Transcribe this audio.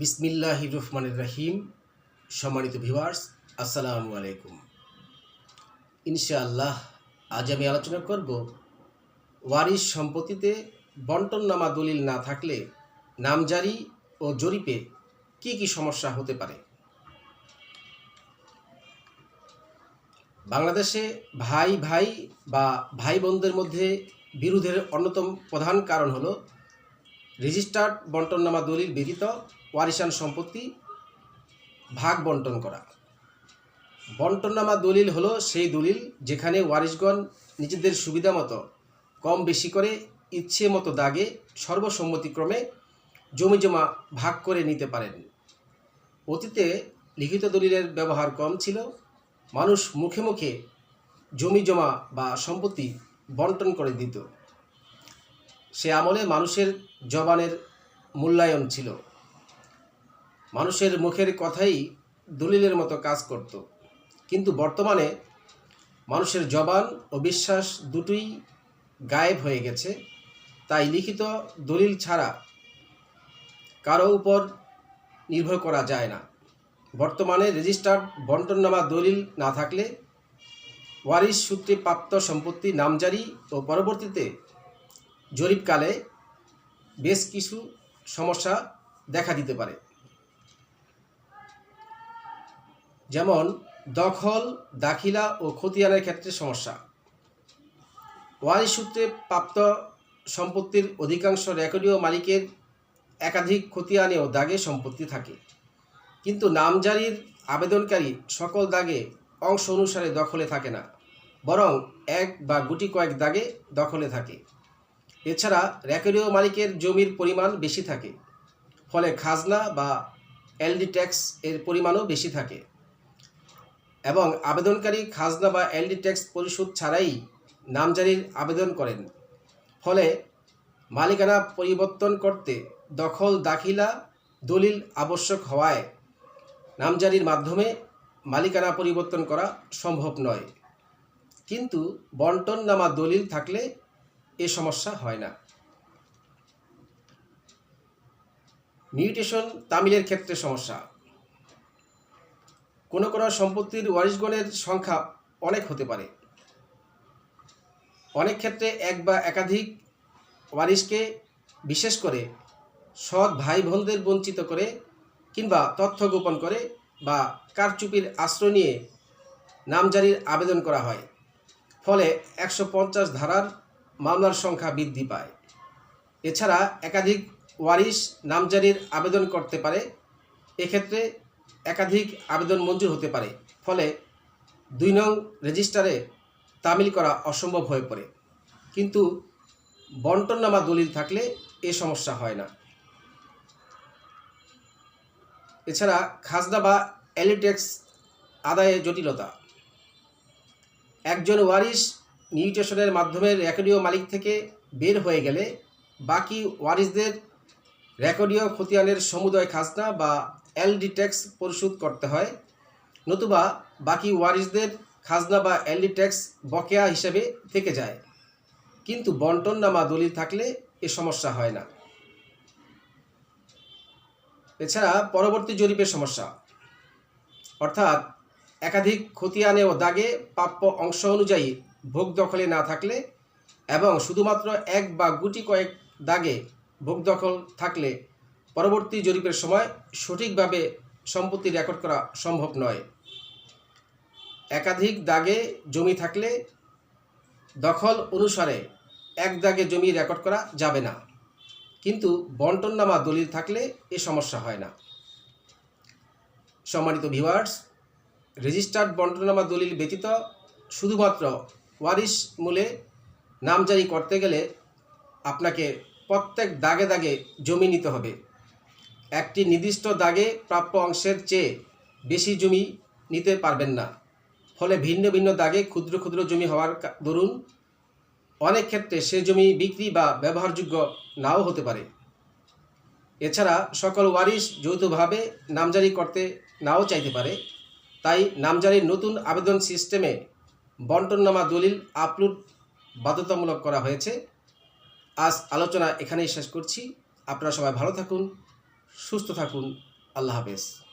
বিসমিল্লাহ রহমানির রাহিম। সম্মানিত ভিউয়ার্স, আসসালামু আলাইকুম। ইনশাআল্লাহ, আজ আমি আলোচনা করব ওয়ারিস সম্পত্তিতে বন্টননামা দলিল না থাকলে নামজারি ও জরিপে কি কি সমস্যা হতে পারে? বাংলাদেশে ভাই ভাই বা ভাই বোনদের মধ্যে বিরোধের অন্যতম প্রধান কারণ হলো রেজিস্টার্ড বন্টননামা দলিল ব্যতীত ওয়ারিশান সম্পত্তি ভাগ বন্টন করা। বন্টননামা দলিল হলো সেই দলিল যেখানে ওয়ারিশগণ নিজেদের সুবিধা মতো কম বেশি করে ইচ্ছে মতো দাগে সর্বসম্মতিক্রমে জমি জমা ভাগ করে নিতে পারেন। অতীতে লিখিত দলিলের ব্যবহার কম ছিল। মানুষ মুখে মুখে জমি জমা বা সম্পত্তি বন্টন করে দিত। সে আমলে মানুষের জবানের মূল্যায়ন ছিল। মানুষের মুখের কথাই দলিলের মতো কাজ করত। কিন্তু বর্তমানে মানুষের জবান ও বিশ্বাস দুটোই গায়েব হয়ে গেছে। তাই লিখিত দলিল ছাড়া কারও উপর নির্ভর করা যায় না। বর্তমানে রেজিস্টার্ড বন্টননামা দলিল না থাকলে ওয়ারিশ সূত্রে প্রাপ্ত সম্পত্তি, নামজারি ও পরবর্তীতে জরিপকালে বেশ কিছু সমস্যা দেখা দিতে পারে। যেমন, দখল, দাখিলা ও খতিয়ানের ক্ষেত্রে সমস্যা। ওয়ারিশ সূত্রে প্রাপ্ত সম্পত্তির অধিকাংশ রেকর্ডীয় মালিকের একাধিক খতিয়ানে ও দাগে সম্পত্তি থাকে। কিন্তু নামজারির আবেদনকারী সকল দাগে অংশ অনুসারে দখলে থাকে না, বরং এক বা গুটি কয়েক দাগে দখলে থাকে। এছাড়া রেকর্ডীয় মালিকের জমির পরিমাণ বেশি থাকে, ফলে খাজনা বা এলডি ট্যাক্স এর পরিমাণও বেশি থাকে। এবং আবেদনকারী খাজনা বা এলডি ট্যাক্স পরিশোধ ছাড়াই নামজারির আবেদন করেন, ফলে মালিকানা পরিবর্তন করতে দখল দাখিলা দলিল আবশ্যক হওয়ায় নামজারির মাধ্যমে মালিকানা পরিবর্তন করা সম্ভব নয়। কিন্তু বন্টন নামা দলিল থাকলে এ সমস্যা হয় না। মিউটেশন তামিলের ক্ষেত্রে সমস্যা। কোনো কোনো সম্পত্তির ওয়ারিশগণের সংখ্যা অনেক হতে পারে। অনেক ক্ষেত্রে এক বা একাধিক ওয়ারিশকে বিশেষ করে সৎ ভাই বোনদের বঞ্চিত করে কিংবা তথ্য গোপন করে বা কারচুপির আশ্রয় নিয়ে নামজারির আবেদন করা হয়। ফলে একশো পঞ্চাশ ধারার মামলার সংখ্যা বৃদ্ধি পায়। এছাড়া একাধিক ওয়ারিশ নামজারির আবেদন করতে পারে। এক্ষেত্রে একাধিক আবেদন মঞ্জুর হতে পারে। ফলে দুই নং রেজিস্টারে তামিল করা অসম্ভব হয়ে পড়ে। কিন্তু বন্টননামা দলিল থাকলে এ সমস্যা হয় না। এছাড়া খাজনা বা এলিটেক্স আদায়ে জটিলতা। একজন ওয়ারিশ মিউটেশনের মাধ্যমে রেকর্ডীয় মালিক থেকে বের হয়ে গেলে বাকি ওয়ারিশদের রেকর্ডীয় খতিয়ানের সমুদয় খাজনা বা এলডি ট্যাক্স পরিশোধ করতে হয়, নতুবা বাকি ওয়ারিশদের খাজনা বা এলডি ট্যাক্স বকেয়া হিসেবে থেকে যায়। কিন্তু বন্টন নামা দলিল থাকলে এ সমস্যা হয় না। এছাড়া পরবর্তী জরিপের সমস্যা। অর্থাৎ একাধিক খতিয়ানে ও দাগে প্রাপ্য অংশ অনুযায়ী ভোগ দখলে না থাকলে এবং শুধুমাত্র এক বা গুটি কয়েক দাগে ভোগ দখল থাকলে পরবর্তী জরিপের সময় সঠিকভাবে সম্পত্তি রেকর্ড করা সম্ভব নয়। একাধিক দাগে জমি থাকলে দখল অনুসারে এক দাগে জমি রেকর্ড করা যাবে না। কিন্তু বন্টননামা দলিল থাকলে এ সমস্যা হয় না। সম্মানিত ভিউয়ার্স, রেজিস্টার্ড বন্টননামা দলিল ব্যতীত শুধুমাত্র ওয়ারিশ মূলে নামজারি করতে গেলে আপনাকে প্রত্যেক দাগে দাগে জমি নিতে হবে। একটি নির্দিষ্ট দাগে প্রাপ্য অংশের চেয়ে বেশি জমি নিতে পারবেন না। ফলে ভিন্ন ভিন্ন দাগে ক্ষুদ্র ক্ষুদ্র জমি হওয়ার দরুন অনেক ক্ষেত্রে সে জমি বিক্রি বা ব্যবহারযোগ্য নাও হতে পারে। এছাড়া সকল ওয়ারিশ যৌথভাবে নামজারি করতে নাও চাইতে পারে। তাই নামজারির নতুন আবেদন সিস্টেমে বন্টননামা দলিল আপলোড বাধ্যতামূলক করা হয়েছে। আজ আলোচনা এখানেই শেষ করছি। আপনারা সবাই ভালো থাকুন, সুস্থ থাকুন। আল্লাহ হাফেজ।